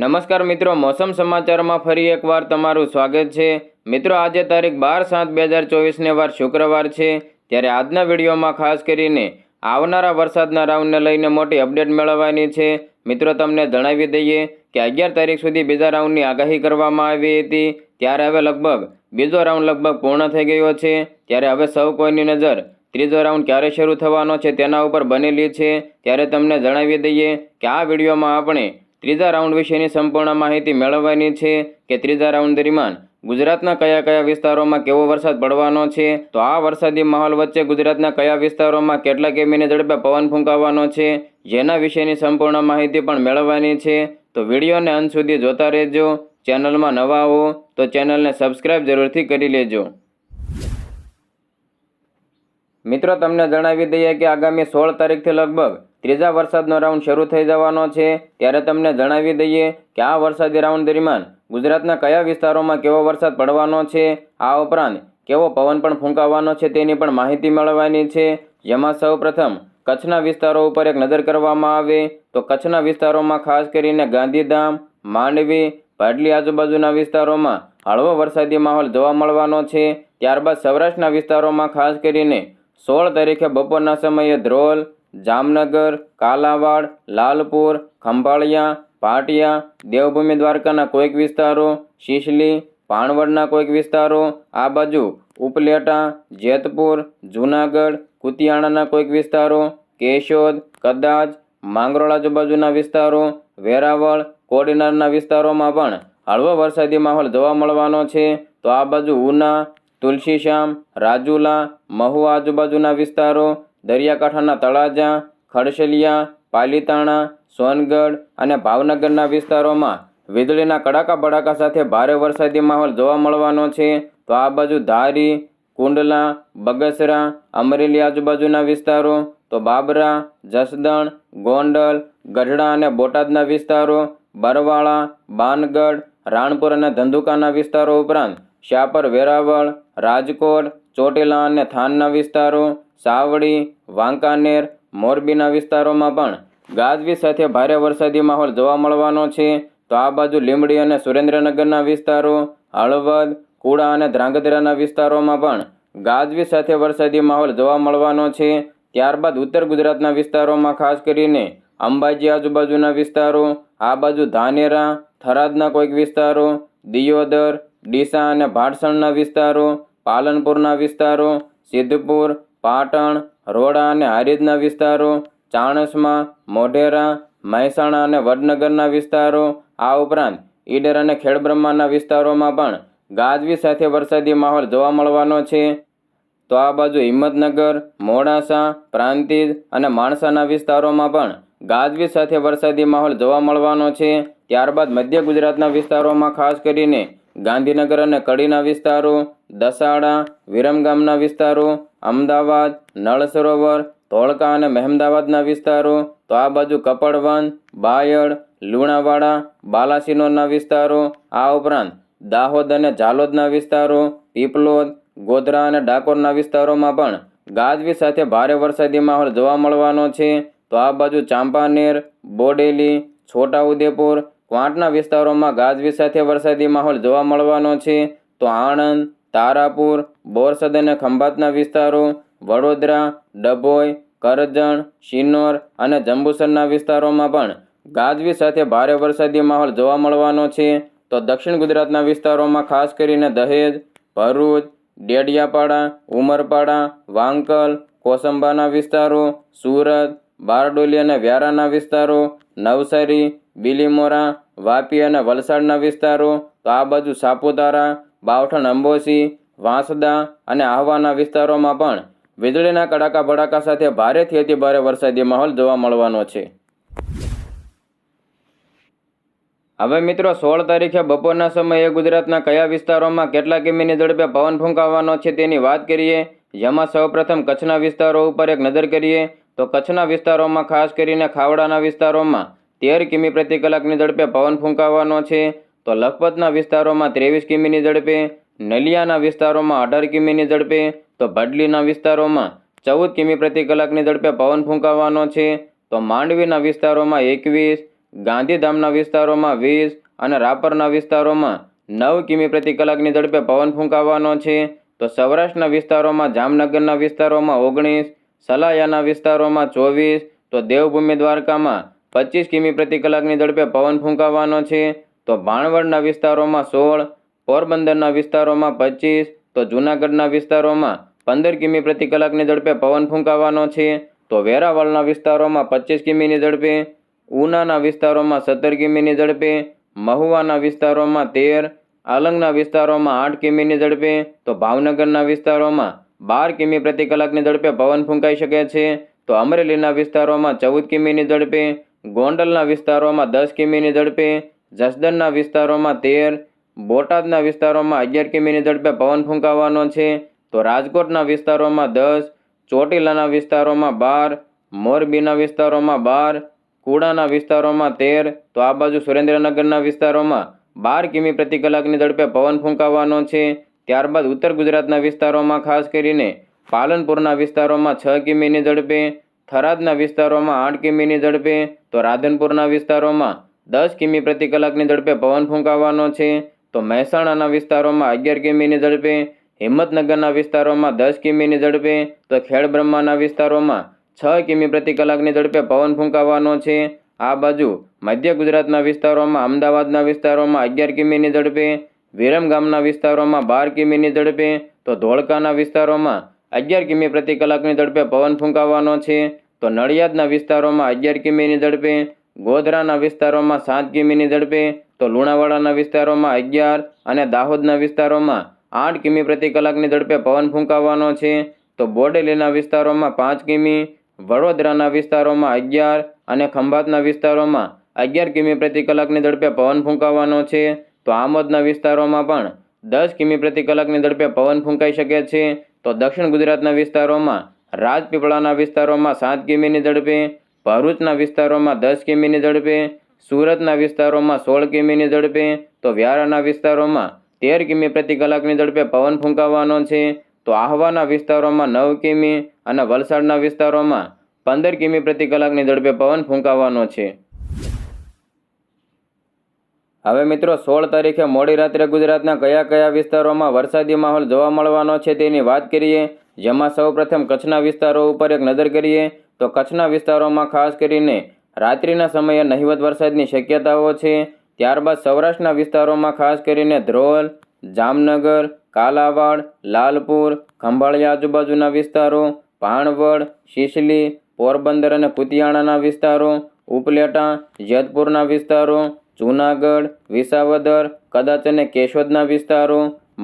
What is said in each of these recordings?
નમસ્કાર મિત્રો, મોસમ સમાચારમાં ફરી એકવાર તમારું સ્વાગત છે. મિત્રો, આજે તારીખ બાર સાત બે હજાર ચોવીસને વાર શુક્રવાર છે. ત્યારે આજના વિડીયોમાં ખાસ કરીને આવનારા વરસાદના રાઉન્ડને લઈને મોટી અપડેટ મેળવવાની છે. મિત્રો, તમને જણાવી દઈએ કે અગિયાર તારીખ સુધી બીજા રાઉન્ડની આગાહી કરવામાં આવી હતી. ત્યારે હવે લગભગ બીજો રાઉન્ડ લગભગ પૂર્ણ થઈ ગયો છે. ત્યારે હવે સૌ કોઈની નજર ત્રીજો રાઉન્ડ ક્યારે શરૂ થવાનો છે તેના ઉપર બનેલી છે. ત્યારે તમને જણાવી દઈએ કે આ વિડીયોમાં આપણે ત્રીજા રાઉન્ડ વિશેની સંપૂર્ણ માહિતી મેળવવાની છે કે ત્રીજા રાઉન્ડ દરમિયાન ગુજરાતના કયા કયા વિસ્તારોમાં કેવો વરસાદ પડવાનો છે? તો આ વરસાદી માહોલ વચ્ચે ગુજરાતના કયા વિસ્તારોમાં કેટલા કેમીની ઝડપે પવન ફૂંકાવાનો છે? જેના વિશેની સંપૂર્ણ માહિતી પણ મેળવવાની છે. તો વિડીયોને અંત સુધી જોતા રહેજો. ચેનલમાં નવા હો તો ચેનલને સબસ્ક્રાઇબ જરૂરથી કરી લેજો. મિત્રો, તમને જણાવી દઈએ કે આગામી સોળ તારીખથી લગભગ ત્રીજા વરસાદનો રાઉન્ડ શરૂ થઈ જવાનો છે, ત્યારે તમને જણાવી દઈએ કે આ વરસાદી રાઉન્ડ દરમિયાન ગુજરાતના કયા વિસ્તારોમાં કેવો વરસાદ પડવાનો છે, આ ઉપરાંત કેવો પવન પણ ફૂંકાવાનો છે તેની પણ માહિતી મેળવવાની છે. જેમાં સૌપ્રથમ કચ્છના વિસ્તારો ઉપર એક નજર કરવામાં આવે તો કચ્છના વિસ્તારોમાં ખાસ કરીને ગાંધીધામ, માંડવી ભાડલી આજુબાજુના વિસ્તારોમાં હળવો વરસાદી માહોલ જોવા મળવાનો છે. ત્યારબાદ સૌરાષ્ટ્રના વિસ્તારોમાં ખાસ કરીને સોળ તારીખે બપોરના સમયે ધ્રોલ જામનગર, કાલાવાડ, લાલપુર, ખંભાળિયા, પાટિયા, દેવભૂમિ દ્વારકાના કોઈક વિસ્તારો, શિશલી પાણવડના કોઈક વિસ્તારો, આ બાજુ ઉપલેટા, જેતપુર, જૂનાગઢ, કુતિયાણાના કોઈક વિસ્તારો, કેશોદ, કદાચ, માંગરોળ આજુબાજુના વિસ્તારો, વેરાવળ, કોડીનારના વિસ્તારોમાં પણ હળવો વરસાદી માહોલ જોવા મળવાનો છે. તો આ બાજુ ઉના, તુલસીશ્યામ, રાજુલા, મહુવા આજુબાજુના વિસ્તારો દરિયાકાંઠાના તળાજા, ખડશલિયા, પાલીતાણા, સોનગઢ અને ભાવનગરના વિસ્તારોમાં વીજળીના કડાકા બડાકા સાથે ભારે વરસાદી માહોલ જોવા મળવાનો છે. તો આ બાજુ ધારી, કુંડલા, બગસરા, અમરેલી આજુબાજુના વિસ્તારો, તો બાબરા, જસદણ, ગોંડલ, ગઢડા અને બોટાદના વિસ્તારો, બરવાળા, બાનગઢ, રાણપુર અને ધંધુકાના વિસ્તારો ઉપરાંત શાપર વેરાવળ, રાજકોટ, ચોટીલા અને થાનના વિસ્તારો સાવડી, વાંકાનેર, મોરબીના વિસ્તારોમાં પણ ગાજવી સાથે ભારે વરસાદી માહોલ જોવા મળવાનો છે. તો આ બાજુ લીંબડી અને સુરેન્દ્રનગરના વિસ્તારો, હળવદ, કુડા અને ધ્રાંગધ્રાના વિસ્તારોમાં પણ ગાજવી સાથે વરસાદી માહોલ જોવા મળવાનો છે. ત્યારબાદ ઉત્તર ગુજરાતના વિસ્તારોમાં ખાસ કરીને અંબાજી આજુબાજુના વિસ્તારો, આ બાજુ ધાનેરા, થરાદના કોઈક વિસ્તારો, દિયોદર, ડીસા અને ભાડસણના વિસ્તારો, પાલનપુરના વિસ્તારો, સિદ્ધપુર પાટણ, રોડા અને હારીજના વિસ્તારો, ચાણસમા, મોઢેરા, મહેસાણા અને વડનગરના વિસ્તારો, આ ઉપરાંત ઈડર અને ખેડબ્રહ્માના વિસ્તારોમાં પણ ગાજવી સાથે વરસાદી માહોલ જોવા મળવાનો છે. તો આ બાજુ હિંમતનગર, મોડાસા, પ્રાંતિજ અને માણસાના વિસ્તારોમાં પણ ગાજવી સાથે વરસાદી માહોલ જોવા મળવાનો છે. ત્યારબાદ મધ્ય ગુજરાતના વિસ્તારોમાં ખાસ કરીને ગાંધીનગર અને કડીના વિસ્તારો, દસાડા વિરમગામના વિસ્તારો, અમદાવાદ, નળ સરોવર, ધોળકા અને મહેમદાવાદના વિસ્તારો, તો આ બાજુ કપડવન બાયડ, લુણાવાડા, બાલાસિનોરના વિસ્તારો, આ ઉપરાંત દાહોદ અને ઝાલોદના વિસ્તારો, પીપલોદ, ગોધરા અને ડાકોરના વિસ્તારોમાં પણ ગાજવી સાથે ભારે વરસાદી માહોલ જોવા મળવાનો છે. તો આ બાજુ ચાંપાનેર, બોડેલી, છોટાઉદેપુર ક્વાંટના વિસ્તારોમાં ગાજવી સાથે વરસાદી માહોલ જોવા મળવાનો છે. તો આણંદ, તારાપુર, બોરસદ અને ખંભાતના વિસ્તારો, વડોદરા, ડભોઈ, કરજણ, શિનોર અને જંબુસરના વિસ્તારોમાં પણ ગાજવી સાથે ભારે વરસાદી માહોલ જોવા મળવાનો છે. તો દક્ષિણ ગુજરાતના વિસ્તારોમાં ખાસ કરીને દહેજ, ભરૂચ, ડેડિયાપાડા, ઉમરપાડા, વાંકલ, કોસંબાના વિસ્તારો, સુરત, બારડોલી અને વ્યારાના વિસ્તારો, નવસારી બિલીમોરા, વાપી અને વલસાડના વિસ્તારો, તો આ બાજુ સાપુતારા, બાવઠણ, અંબોસી, વાંસદા અને આહવાના વિસ્તારોમાં પણ વીજળીના કડાકા ભડાકા સાથે ભારેથી અતિ વરસાદી માહોલ જોવા મળવાનો છે. હવે મિત્રો, સોળ તારીખે બપોરના સમયે ગુજરાતના કયા વિસ્તારોમાં કેટલા કિમીની ઝડપે પવન ફૂંકાવાનો છે તેની વાત કરીએ, જેમાં સૌપ્રથમ કચ્છના વિસ્તારો ઉપર એક નજર કરીએ, તો કચ્છના વિસ્તારોમાં ખાસ કરીને ખાવડાના વિસ્તારોમાં તેર કિમી પ્રતિ કલાકની ઝડપે પવન ફૂંકાવાનો છે. તો લખપતના વિસ્તારોમાં ત્રેવીસ કિમીની ઝડપે, નલિયાના વિસ્તારોમાં અઢાર કિમીની ઝડપે, તો ભડલીના વિસ્તારોમાં ચૌદ કિમી પ્રતિ કલાકની ઝડપે પવન ફૂંકાવાનો છે. તો માંડવીના વિસ્તારોમાં એકવીસ, ગાંધીધામના વિસ્તારોમાં વીસ અને રાપરના વિસ્તારોમાં નવ કિમી પ્રતિ કલાકની ઝડપે પવન ફૂંકાવાનો છે. તો સૌરાષ્ટ્રના વિસ્તારોમાં જામનગરના વિસ્તારોમાં ઓગણીસ, સલાયાના વિસ્તારોમાં ચોવીસ, તો દેવભૂમિ દ્વારકામાં પચીસ કિમી પ્રતિ કલાકની ઝડપે પવન ફૂંકાવાનો છે, તો ભાણવડના વિસ્તારોમાં સોળ, પોરબંદરના વિસ્તારોમાં પચીસ, તો જૂનાગઢના વિસ્તારોમાં પંદર કિમી પ્રતિ કલાકની ઝડપે પવન ફૂંકાવાનો છે, તો વેરાવળના વિસ્તારોમાં પચીસ કિમીની ઝડપે, ઉનાના વિસ્તારોમાં સત્તર કિમીની ઝડપે, મહુવાના વિસ્તારોમાં તેર, આલંગના વિસ્તારોમાં આઠ કિમીની ઝડપે, તો ભાવનગરના વિસ્તારોમાં બાર કિમી પ્રતિ કલાકની ઝડપે પવન ફૂંકાઈ શકે છે, તો અમરેલીના વિસ્તારોમાં ચૌદ કિમીની ઝડપે ગોંડલના વિસ્તારોમાં દસ કિમીની ઝડપે, જસદણના વિસ્તારોમાં તેર, બોટાદના વિસ્તારોમાં અગિયાર કિમીની ઝડપે પવન ફૂંકાવાનો છે. તો રાજકોટના વિસ્તારોમાં દસ, ચોટીલાના વિસ્તારોમાં બાર, મોરબીના વિસ્તારોમાં બાર, કુડાના વિસ્તારોમાં તેર, તો આ બાજુ સુરેન્દ્રનગરના વિસ્તારોમાં બાર કિમી પ્રતિ કલાકની ઝડપે પવન ફૂંકાવાનો છે. ત્યારબાદ ઉત્તર ગુજરાતના વિસ્તારોમાં ખાસ કરીને પાલનપુરના વિસ્તારોમાં છ કિમીની ઝડપે થરાદના વિસ્તારોમાં આઠ કિમીની ઝડપે, તો રાધનપુરના વિસ્તારોમાં દસ કિમી પ્રતિ કલાકની ઝડપે પવન ફૂંકાવાનો છે. તો મહેસાણાના વિસ્તારોમાં અગિયાર કિમીની ઝડપે, હિંમતનગરના વિસ્તારોમાં દસ કિમીની ઝડપે, તો ખેડબ્રહ્માના વિસ્તારોમાં છ કિમી પ્રતિ કલાકની ઝડપે પવન ફૂંકાવાનો છે. આ બાજુ મધ્ય ગુજરાતના વિસ્તારોમાં, અમદાવાદના વિસ્તારોમાં અગિયાર કિમીની ઝડપે વિરમગામના વિસ્તારોમાં બાર કિમીની ઝડપે, તો ધોળકાના વિસ્તારોમાં અગિયાર કિમી પ્રતિ કલાકની ઝડપે પવન ફૂંકાવાનો છે. તો નડિયાદના વિસ્તારોમાં અગિયાર કિમીની ઝડપે, ગોધરાના વિસ્તારોમાં સાત કિમીની ઝડપે, તો લુણાવાડાના વિસ્તારોમાં અગિયાર અને દાહોદના વિસ્તારોમાં આઠ કિમી પ્રતિ કલાકની ઝડપે પવન ફૂંકાવાનો છે. તો બોડેલીના વિસ્તારોમાં પાંચ કિમી, વડોદરાના વિસ્તારોમાં અગિયાર અને ખંભાતના વિસ્તારોમાં અગિયાર કિમી પ્રતિ કલાકની ઝડપે પવન ફૂંકાવાનો છે. તો આમોદના વિસ્તારોમાં પણ દસ કિમી પ્રતિ કલાકની ઝડપે પવન ફૂંકાઈ શકે છે. તો દક્ષિણ ગુજરાતના વિસ્તારોમાં, રાજપીપળાના વિસ્તારોમાં સાત કિમીની ઝડપે, ભરૂચના વિસ્તારોમાં દસ કિમીની ઝડપે, સુરતના વિસ્તારોમાં સોળ કિમીની ઝડપે, તો વ્યારાના વિસ્તારોમાં તેર કિમી પ્રતિ કલાકની ઝડપે પવન ફૂંકાવાનો છે. તો આહવાના વિસ્તારોમાં નવ કિમી અને વલસાડના વિસ્તારોમાં પંદર કિમી પ્રતિ કલાકની ઝડપે પવન ફૂંકાવાનો છે. હવે મિત્રો, સોળ તારીખે મોડી રાત્રે ગુજરાતના કયા કયા વિસ્તારોમાં વરસાદી માહોલ જોવા મળવાનો છે તેની વાત કરીએ. જેમાં સૌપ્રથમ કચ્છના વિસ્તારો ઉપર એક નજર કરીએ તો કચ્છના વિસ્તારોમાં ખાસ કરીને રાત્રિના સમયે નહિવત વરસાદની શક્યતાઓ છે. ત્યારબાદ સૌરાષ્ટ્રના વિસ્તારોમાં ખાસ કરીને ધ્રોલ, જામનગર, કાલાવાડ, લાલપુર ખંભાળી આજુબાજુના વિસ્તારો પાણવડ શિશલી, પોરબંદર અને કુતિયાણાના વિસ્તારો, ઉપલેટા, જેતપુરના વિસ્તારો જૂનાગઢ, વિસાવદર, કદાચ અને કેશોદના વિસ્તારો,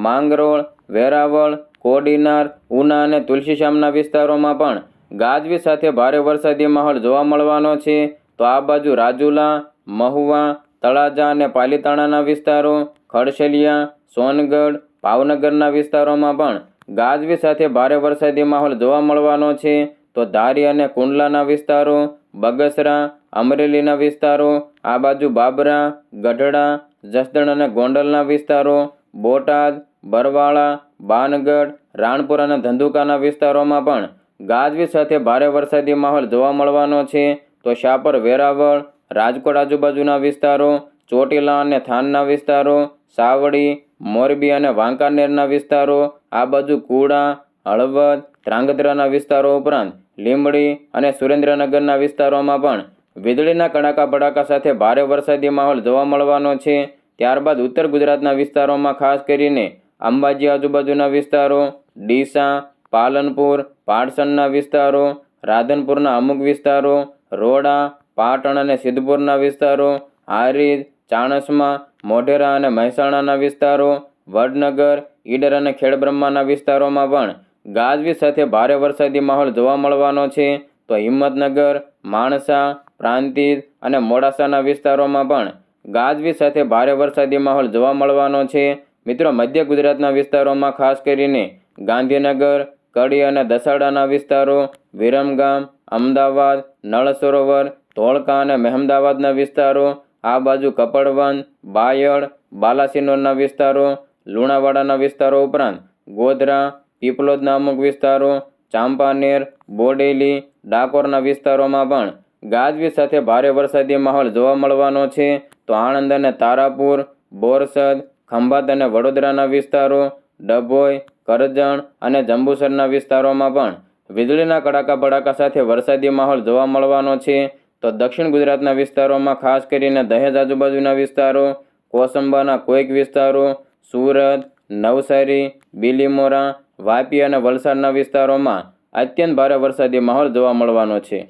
માંગરોળ, વેરાવળ, કોડીનાર, ઉના અને તુલસીશ્યામના વિસ્તારોમાં પણ ગાજવી સાથે ભારે વરસાદી માહોલ જોવા મળવાનો છે. તો આ બાજુ રાજુલા, મહુવા, તળાજા અને પાલીતાણાના વિસ્તારો, ખડશેલિયા, સોનગઢ, ભાવનગરના વિસ્તારોમાં પણ ગાજવી સાથે ભારે વરસાદી માહોલ જોવા મળવાનો છે. તો ધારી અને કુંડલાના વિસ્તારો, બગસરા, અમરેલીના વિસ્તારો આ બાજુ બાબરા, ગઢડા, જસદણ અને ગોંડલના વિસ્તારો, બોટાદ, બરવાળા, બાનગઢ, રાણપુર અને ધંધુકાના વિસ્તારોમાં પણ ગાજવી સાથે ભારે વરસાદી માહોલ જોવા મળવાનો છે. તો શાપર, વેરાવળ, રાજકોટ આજુબાજુના વિસ્તારો, ચોટીલા અને થાનના વિસ્તારો, સાવડી, મોરબી અને વાંકાનેરના વિસ્તારો, આ બાજુ કુડા, હળવદ, ધ્રાંગધ્રાના વિસ્તારો ઉપરાંત લીંબડી અને સુરેન્દ્રનગરના વિસ્તારોમાં પણ વીજળીના કડાકા ભડાકા સાથે ભારે વરસાદી માહોલ જોવા મળવાનો છે. ત્યારબાદ ઉત્તર ગુજરાતના વિસ્તારોમાં ખાસ કરીને અંબાજી આજુબાજુના વિસ્તારો, ડીસા, પાલનપુર પાટસણના વિસ્તારો, રાધનપુરના અમુક વિસ્તારો, રોડા, પાટણ અને સિદ્ધપુરના વિસ્તારો, હારીજ, ચાણસમા, મોઢેરા અને મહેસાણાના વિસ્તારો, વડનગર, ઈડર અને ખેડબ્રહ્માના વિસ્તારોમાં પણ ગાજવીજ સાથે ભારે વરસાદી માહોલ જોવા મળવાનો છે. તો હિંમતનગર, માણસા પ્રાંતિજ અને મોડાસાના વિસ્તારોમાં પણ ગાજવી સાથે ભારે વરસાદી માહોલ જોવા મળવાનો છે. મિત્રો, મધ્ય ગુજરાતના વિસ્તારોમાં ખાસ કરીને ગાંધીનગર, કડી અને દસાડાના વિસ્તારો વિરમગામ અમદાવાદ નળ સરોવર ધોળકા અને મહેમદાવાદના વિસ્તારો, આ બાજુ કપડવન બાયડ, બાલાસિનોરના વિસ્તારો, લુણાવાડાના વિસ્તારો ઉપરાંત ગોધરા પીપલોદના અમુક વિસ્તારો, ચાંપાનેર, બોડેલી, ડાકોરના વિસ્તારોમાં પણ ગાજવીજ સાથે ભારે વરસાદી માહોલ જોવા મળવાનો છે. તો આણંદ અને તારાપુર, બોરસદ, ખંભાત અને વડોદરાના વિસ્તારો, ડભોઈ, કરજણ અને જંબુસરના વિસ્તારોમાં પણ વીજળીના કડાકા ભડાકા સાથે વરસાદી માહોલ જોવા મળવાનો છે. તો દક્ષિણ ગુજરાતના વિસ્તારોમાં ખાસ કરીને દહેજ આજુબાજુના વિસ્તારો, કોસંબાના કોઈક વિસ્તારો, સુરત, નવસારી, બિલીમોરા, વાપી અને વલસાડના વિસ્તારોમાં અત્યંત ભારે વરસાદી માહોલ જોવા મળવાનો છે.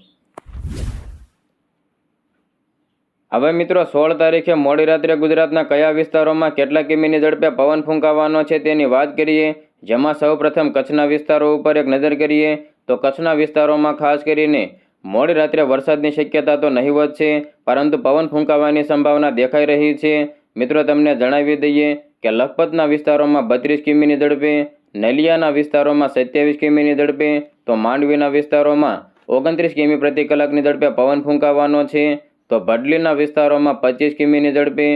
હવે મિત્રો, સોળ તારીખે મોડી રાત્રે ગુજરાતના કયા વિસ્તારોમાં કેટલા કિમીની ઝડપે પવન ફૂંકાવાનો છે તેની વાત કરીએ? જેમાં સૌપ્રથમ કચ્છના વિસ્તારો ઉપર એક નજર કરીએ, તો કચ્છના વિસ્તારોમાં ખાસ કરીને મોડી રાત્રે વરસાદની શક્યતા તો નહીવત છે, પરંતુ પવન ફૂંકાવાની સંભાવના દેખાઈ રહી છે. મિત્રો, તમને જણાવી દઈએ કે લખપતના વિસ્તારોમાં બત્રીસ કિમીની ઝડપે, નલિયાના વિસ્તારોમાં સત્યાવીસ કિમીની ઝડપે, તો માંડવીના વિસ્તારોમાં ઓગણત્રીસ કિમી પ્રતિ કલાકની ઝડપે પવન ફૂંકાવાનો છે. તો ભડલીના વિસ્તારોમાં પચીસ કિમીની ઝડપે,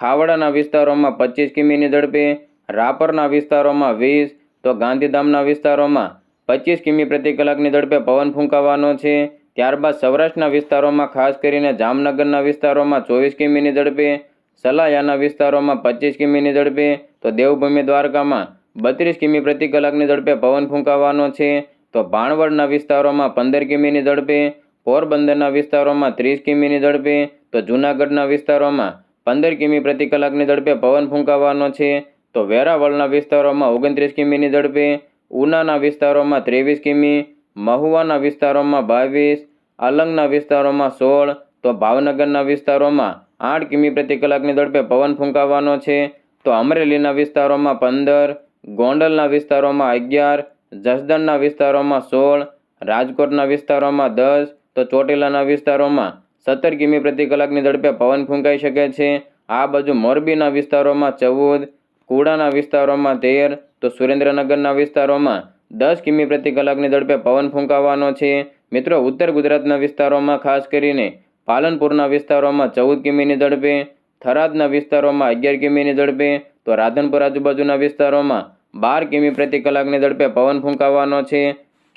ખાવડાના વિસ્તારોમાં પચીસ કિમીની ઝડપે, રાપરના વિસ્તારોમાં વીસ, તો ગાંધીધામના વિસ્તારોમાં પચીસ કિમી પ્રતિ કલાકની ઝડપે પવન ફૂંકાવાનો છે. ત્યારબાદ સૌરાષ્ટ્રના વિસ્તારોમાં ખાસ કરીને જામનગરના વિસ્તારોમાં ચોવીસ કિમીની ઝડપે, સલાયાના વિસ્તારોમાં પચીસ કિમીની ઝડપે, તો દેવભૂમિ દ્વારકામાં બત્રીસ કિમી પ્રતિ કલાકની ઝડપે પવન ફૂંકાવાનો છે. તો ભાણવડના વિસ્તારોમાં પંદર કિમીની ઝડપે પોરબંદરના વિસ્તારોમાં ત્રીસ કિમીની ઝડપે તો જૂનાગઢના વિસ્તારોમાં પંદર કિમી પ્રતિ કલાકની ઝડપે પવન ફૂંકાવાનો છે. તો વેરાવળના વિસ્તારોમાં ઓગણત્રીસ કિમીની ઝડપે, ઉનાના વિસ્તારોમાં ત્રેવીસ કિમી, મહુવાના વિસ્તારોમાં બાવીસ અલંગના વિસ્તારોમાં સોળ, તો ભાવનગરના વિસ્તારોમાં આઠ કિમી પ્રતિ કલાકની ઝડપે પવન ફૂંકાવાનો છે. તો અમરેલીના વિસ્તારોમાં પંદર, ગોંડલના વિસ્તારોમાં અગિયાર, જસદણના વિસ્તારોમાં સોળ, રાજકોટના વિસ્તારોમાં દસ તો ચોટીલાના વિસ્તારોમાં સત્તર કિમી પ્રતિ કલાકની ઝડપે પવન ફૂંકાઈ શકે છે. આ બાજુ મોરબીના વિસ્તારોમાં ચૌદ, કુડાના વિસ્તારોમાં તેર, તો સુરેન્દ્રનગરના વિસ્તારોમાં દસ કિમી પ્રતિ કલાકની ઝડપે પવન ફૂંકાવાનો છે. મિત્રો, ઉત્તર ગુજરાતના વિસ્તારોમાં ખાસ કરીને પાલનપુરના વિસ્તારોમાં ચૌદ કિમીની ઝડપે, થરાદના વિસ્તારોમાં અગિયાર કિમીની ઝડપે, તો રાધનપુર આજુબાજુના વિસ્તારોમાં બાર કિમી પ્રતિ કલાકની ઝડપે પવન ફૂંકાવાનો છે.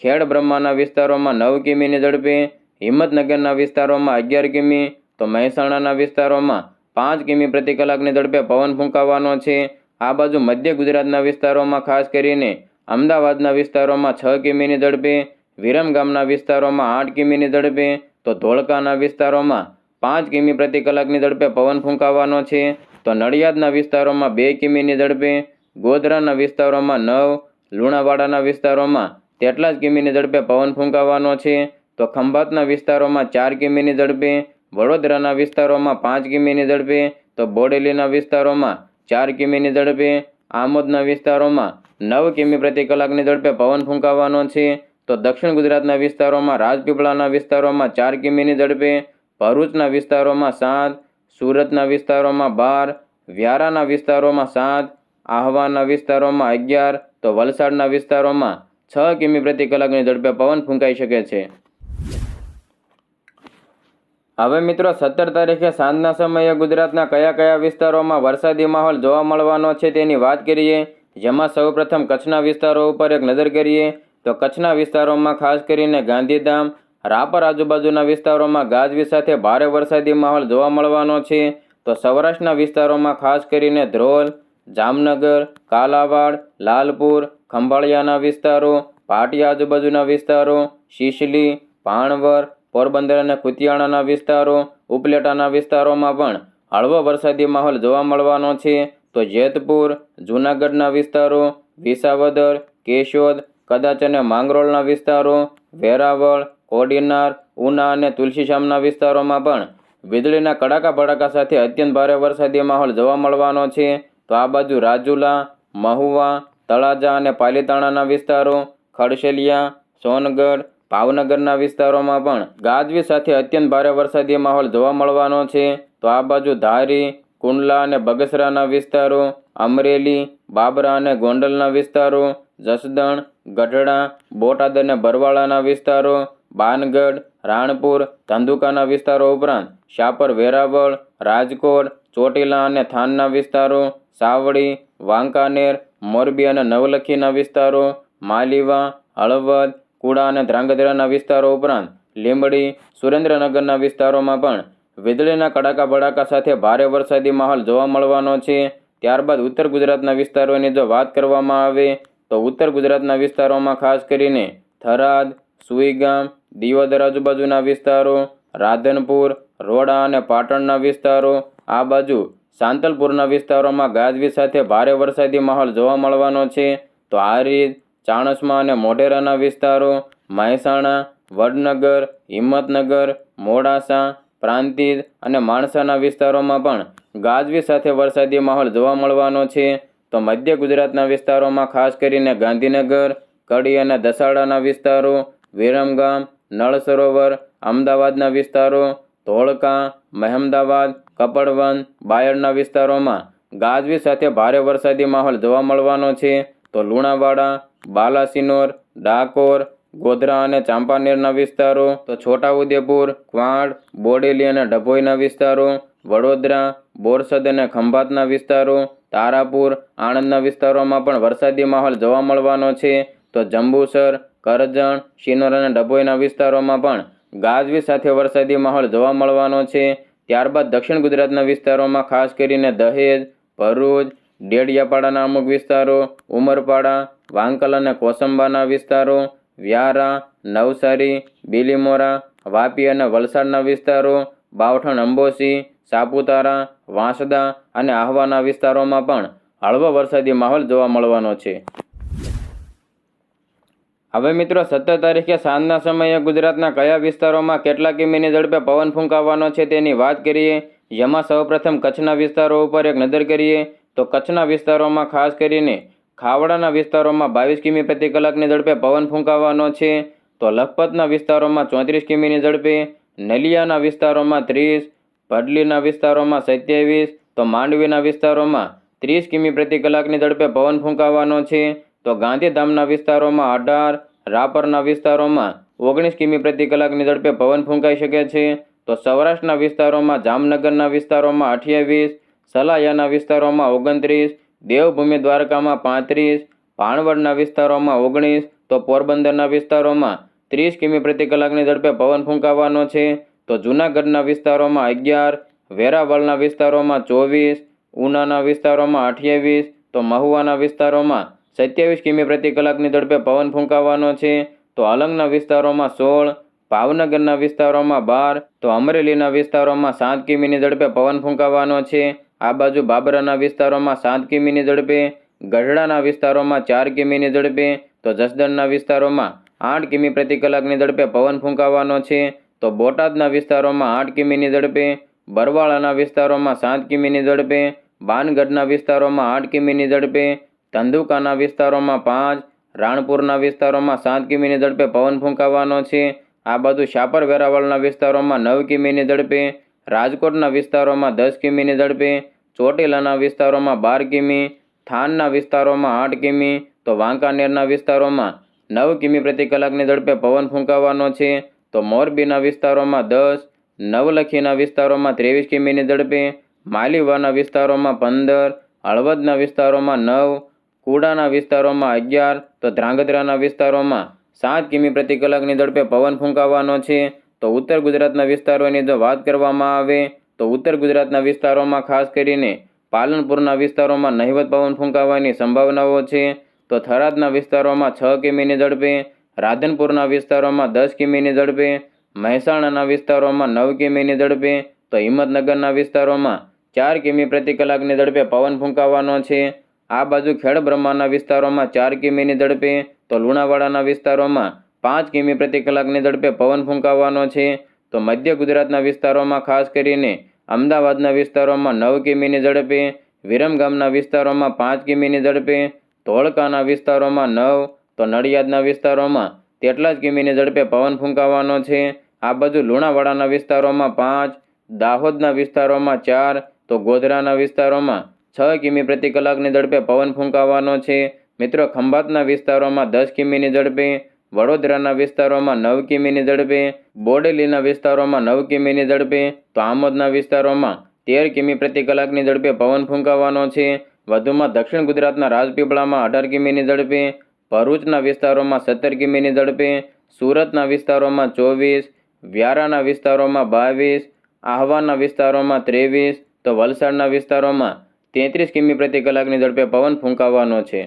ખેડ બ્રહ્માના વિસ્તારોમાં નવ કિમીની ઝડપે હિંમતનગરના વિસ્તારોમાં અગિયાર કિમી, તો મહેસાણાના વિસ્તારોમાં પાંચ કિમી પ્રતિ કલાકની ઝડપે પવન ફૂંકાવાનો છે. આ બાજુ મધ્ય ગુજરાતના વિસ્તારોમાં ખાસ કરીને અમદાવાદના વિસ્તારોમાં છ કિમીની ઝડપે, વિરમગામના વિસ્તારોમાં આઠ કિમીની ઝડપે, તો ધોળકાના વિસ્તારોમાં પાંચ કિમી પ્રતિ કલાકની ઝડપે પવન ફૂંકાવાનો છે. તો નડિયાદના વિસ્તારોમાં બે કિમીની ઝડપે, ગોધરાના વિસ્તારોમાં નવ, લુણાવાડાના વિસ્તારોમાં તેટલા જ કિમીની ઝડપે પવન ફૂંકાવાનો છે. તો ખંભાતના વિસ્તારોમાં ચાર કિમીની ઝડપે, વડોદરાના વિસ્તારોમાં પાંચ કિમીની ઝડપે, તો બોડેલીના વિસ્તારોમાં ચાર કિમીની ઝડપે, આમોદના વિસ્તારોમાં નવ કિમી પ્રતિ કલાકની ઝડપે પવન ફૂંકાવાનો છે. તો દક્ષિણ ગુજરાતના વિસ્તારોમાં, રાજપીપળાના વિસ્તારોમાં ચાર કિમીની ઝડપે, ભરૂચના વિસ્તારોમાં સાત, સુરતના વિસ્તારોમાં બાર, વ્યારાના વિસ્તારોમાં સાત, આહવાના વિસ્તારોમાં અગિયાર, તો વલસાડના વિસ્તારોમાં છ કિમી પ્રતિ કલાકની ઝડપે પવન ફૂંકાઈ શકે છે. હવે મિત્રો, સત્તર તારીખે સાંજના સમયે ગુજરાતના કયા કયા વિસ્તારોમાં વરસાદી માહોલ જોવા મળવાનો છે તેની વાત કરીએ. જેમાં સૌપ્રથમ કચ્છના વિસ્તારો ઉપર એક નજર કરીએ, તો કચ્છના વિસ્તારોમાં ખાસ કરીને ગાંધીધામ, રાપર આજુબાજુના વિસ્તારોમાં ગાજવી સાથે ભારે વરસાદી માહોલ જોવા મળવાનો છે. તો સૌરાષ્ટ્રના વિસ્તારોમાં ખાસ કરીને ધ્રોલ, જામનગર, કાલાવાડ, લાલપુર, ખંભાળિયાના વિસ્તારો ભાટિયા આજુબાજુના વિસ્તારો, શીશલી ભાણવર પોરબંદર અને કુતિયાણાના વિસ્તારો, ઉપલેટાના વિસ્તારોમાં પણ હળવો વરસાદી માહોલ જોવા મળવાનો છે. તો જેતપુર, જૂનાગઢના વિસ્તારો, વિસાવદર, કેશોદ, કદાચ અને માંગરોળના વિસ્તારો, વેરાવળ, કોડીનાર, ઉના અને તુલસીશામના વિસ્તારોમાં પણ વીજળીના કડાકા ભડાકા સાથે અત્યંત ભારે વરસાદી માહોલ જોવા મળવાનો છે. તો આ બાજુ રાજુલા, મહુવા, તળાજા અને પાલીતાણાના વિસ્તારો, ખડશેલિયા, સોનગઢ ભાવનગરના વિસ્તારોમાં પણ ગાજવી સાથે અત્યંત ભારે વરસાદી માહોલ જોવા મળવાનો છે. તો આ બાજુ ધારી, કુંડલા અને બગસરાના વિસ્તારો, અમરેલી, બાબરા અને ગોંડલના વિસ્તારો, જસદણ, ગઢડા, બોટાદ અને બરવાળાના વિસ્તારો, બાનગઢ, રાણપુર, ધંધુકાના વિસ્તારો ઉપરાંત શાપર, વેરાવળ, રાજકોટ, ચોટીલા અને થાનના વિસ્તારો, સાવડી, વાંકાનેર, મોરબી અને નવલખીના વિસ્તારો, માલીવા, હળવદ કુડા અને ધ્રાંગધ્રાના વિસ્તારો ઉપરાંત લીંબડી, સુરેન્દ્રનગરના વિસ્તારોમાં પણ વીજળીના કડાકા ભડાકા સાથે ભારે વરસાદી માહોલ જોવા મળવાનો છે. ત્યારબાદ ઉત્તર ગુજરાતના વિસ્તારોની જો વાત કરવામાં આવે, તો ઉત્તર ગુજરાતના વિસ્તારોમાં ખાસ કરીને થરાદ, સુઈગામ દિયોદર આજુબાજુના વિસ્તારો, રાધનપુર, રોડા અને પાટણના વિસ્તારો, આ બાજુ સાંતલપુરના વિસ્તારોમાં ગાજવી સાથે ભારે વરસાદી માહોલ જોવા મળવાનો છે. તો આ રીત ચાણસ્મા અને મોઢેરાના વિસ્તારો, મહેસાણા, વડનગર, હિંમતનગર, મોડાસા, પ્રાંતિજ અને માણસાના વિસ્તારોમાં પણ ગાજવી સાથે વરસાદી માહોલ જોવા મળવાનો છે. તો મધ્ય ગુજરાતના વિસ્તારોમાં ખાસ કરીને ગાંધીનગર, કડી અને દસાડાના વિસ્તારો, વિરમગામ નળ સરોવર અમદાવાદના વિસ્તારો, ધોળકા, મહેમદાવાદ કપડવન બાયડના વિસ્તારોમાં ગાજવી સાથે ભારે વરસાદી માહોલ જોવા મળવાનો છે. તો લુણાવાડા બાલાસિનોર, ડાકોર, ગોધરા અને ચાંપાનેરના વિસ્તારો, તો છોટાઉદેપુર, ક્વાડ, બોડેલી અને ડભોઈના વિસ્તારો, વડોદરા, બોરસદ અને ખંભાતના વિસ્તારો, તારાપુર, આણંદના વિસ્તારોમાં પણ વરસાદી માહોલ જોવા મળવાનો છે. તો જંબુસર, કરજણ, શિનોર અને ડભોઈના વિસ્તારોમાં પણ ગાજવી સાથે વરસાદી માહોલ જોવા મળવાનો છે. ત્યારબાદ દક્ષિણ ગુજરાતના વિસ્તારોમાં ખાસ કરીને દહેજ, ભરૂચ, ડેડિયાપાડાના અમુક વિસ્તારો, ઉમરપાડા વાંકલ અને કોસંબાના વિસ્તારો, વ્યારા, નવસારી, બીલીમોરા, વાપી અને વલસાડના વિસ્તારો, બાવઠણ, અંબોસી, સાપુતારા, વાંસદા અને આહવાના વિસ્તારોમાં પણ હળવો વરસાદી માહોલ જોવા મળવાનો છે. હવે મિત્રો, સત્તર તારીખે સાંજના સમયે ગુજરાતના કયા વિસ્તારોમાં કેટલા કિમીની ઝડપે પવન ફૂંકાવાનો છે તેની વાત કરીએ, જેમાં સૌપ્રથમ કચ્છના વિસ્તારો ઉપર એક નજર કરીએ, તો કચ્છના વિસ્તારોમાં ખાસ કરીને ખાવડાના વિસ્તારોમાં બાવીસ કિમી પ્રતિ કલાકની ઝડપે પવન ફૂંકાવાનો છે. તો લખપતના વિસ્તારોમાં ચોત્રીસ કિમીની ઝડપે, નલિયાના વિસ્તારોમાં ત્રીસ, ભડલીના વિસ્તારોમાં સત્યાવીસ, તો માંડવીના વિસ્તારોમાં ત્રીસ કિમી પ્રતિ કલાકની ઝડપે પવન ફૂંકાવાનો છે. તો ગાંધીધામના વિસ્તારોમાં અઢાર, રાપરના વિસ્તારોમાં ઓગણીસ કિમી પ્રતિ કલાકની ઝડપે પવન ફૂંકાઈ શકે છે. તો સૌરાષ્ટ્રના વિસ્તારોમાં જામનગરના વિસ્તારોમાં અઠ્યાવીસ, સલાયાના વિસ્તારોમાં ઓગણત્રીસ દેવભૂમિ દ્વારકામાં પાંત્રીસ, ભાણવડના વિસ્તારોમાં ઓગણીસ, તો પોરબંદરના વિસ્તારોમાં ત્રીસ કિમી પ્રતિ કલાકની ઝડપે પવન ફૂંકાવાનો છે. તો જૂનાગઢના વિસ્તારોમાં અગિયાર, વેરાવળના વિસ્તારોમાં ચોવીસ, ઉનાના વિસ્તારોમાં અઠ્યાવીસ, તો મહુવાના વિસ્તારોમાં સત્યાવીસ કિમી પ્રતિ કલાકની ઝડપે પવન ફૂંકાવાનો છે. તો અલંગના વિસ્તારોમાં સોળ, ભાવનગરના વિસ્તારોમાં બાર, તો અમરેલીના વિસ્તારોમાં સાત કિમીની ઝડપે પવન ફૂંકાવાનો છે. આ બાજુ બાબરાના વિસ્તારોમાં સાત કિમીની ઝડપે, ગઢડાના વિસ્તારોમાં ચાર કિમીની ઝડપે, તો જસદણના વિસ્તારોમાં આઠ કિમી પ્રતિ કલાકની ઝડપે પવન ફૂંકાવાનો છે, તો બોટાદના વિસ્તારોમાં આઠ કિમીની ઝડપે, બરવાળાના વિસ્તારોમાં સાત કિમીની ઝડપે બાનગઢના વિસ્તારોમાં આઠ કિમીની ઝડપે, ધંધુકાના વિસ્તારોમાં પાંચ, રાણપુરના વિસ્તારોમાં સાત કિમીની ઝડપે પવન ફૂંકાવાનો છે. આ બાજુ શાપર વેરાવળના વિસ્તારોમાં નવ કિમીની ઝડપે રાજકોટના વિસ્તારોમાં દસ કિમીની ઝડપે, ચોટીલાના વિસ્તારોમાં બાર કિમી, થાનના વિસ્તારોમાં આઠ કિમી, તો વાંકાનેરના વિસ્તારોમાં નવ કિમી પ્રતિ કલાકની ઝડપે પવન ફૂંકાવાનો છે. તો મોરબીના વિસ્તારોમાં દસ, નવલખીના વિસ્તારોમાં ત્રેવીસ કિમીની ઝડપે, માલીવાના વિસ્તારોમાં પંદર, હળવદના વિસ્તારોમાં નવ, કુડાના વિસ્તારોમાં અગિયાર, તો ધ્રાંગધ્રાના વિસ્તારોમાં સાત કિમી પ્રતિ કલાકની ઝડપે પવન ફૂંકાવાનો છે. તો ઉત્તર ગુજરાતના વિસ્તારોની જો વાત કરવામાં આવે, તો ઉત્તર ગુજરાતના વિસ્તારોમાં ખાસ કરીને પાલનપુરના વિસ્તારોમાં નહિવત પવન ફૂંકાવાની સંભાવનાઓ છે. તો થરાદના વિસ્તારોમાં છ કિમીની ઝડપે, રાધનપુરના વિસ્તારોમાં દસ કિમીની ઝડપે, મહેસાણાના વિસ્તારોમાં નવ કિમીની ઝડપે, તો હિંમતનગરના વિસ્તારોમાં ચાર કિમી પ્રતિ કલાકની ઝડપે પવન ફૂંકાવાનો છે. આ બાજુ ખેડબ્રહ્માના વિસ્તારોમાં ચાર કિમીની ઝડપે, તો લુણાવાડાના વિસ્તારોમાં પાંચ કિમી પ્રતિ કલાકની ઝડપે પવન ફૂંકાવાનો છે. તો મધ્ય ગુજરાતના વિસ્તારોમાં ખાસ કરીને અમદાવાદના વિસ્તારોમાં નવ કિમીની ઝડપે વિરમગામના વિસ્તારોમાં પાંચ કિમીની ઝડપે, ધોળકાના વિસ્તારોમાં નવ, તો નડિયાદના વિસ્તારોમાં તેટલા જ કિમીની ઝડપે પવન ફૂંકાવાનો છે. આ બાજુ લુણાવાડાના વિસ્તારોમાં પાંચ, દાહોદના વિસ્તારોમાં ચાર, તો ગોધરાના વિસ્તારોમાં છ કિમી પ્રતિ કલાકની ઝડપે પવન ફૂંકાવાનો છે. મિત્રો ખંભાતના વિસ્તારોમાં દસ કિમીની ઝડપે વડોદરાના વિસ્તારોમાં નવ કિમીની ઝડપે, બોડેલીના વિસ્તારોમાં નવ કિમીની ઝડપે, તો આમોદના વિસ્તારોમાં તેર કિમી પ્રતિ કલાકની ઝડપે પવન ફૂંકાવાનો છે. વધુમાં દક્ષિણ ગુજરાતના રાજપીપળામાં અઢાર કિમીની ઝડપે, ભરૂચના વિસ્તારોમાં સત્તર કિમીની ઝડપે, સુરતના વિસ્તારોમાં ચોવીસ, વ્યારાના વિસ્તારોમાં બાવીસ આહવાના વિસ્તારોમાં ત્રેવીસ, તો વલસાડના વિસ્તારોમાં તેત્રીસ કિમી પ્રતિ કલાકની ઝડપે પવન ફૂંકાવાનો છે.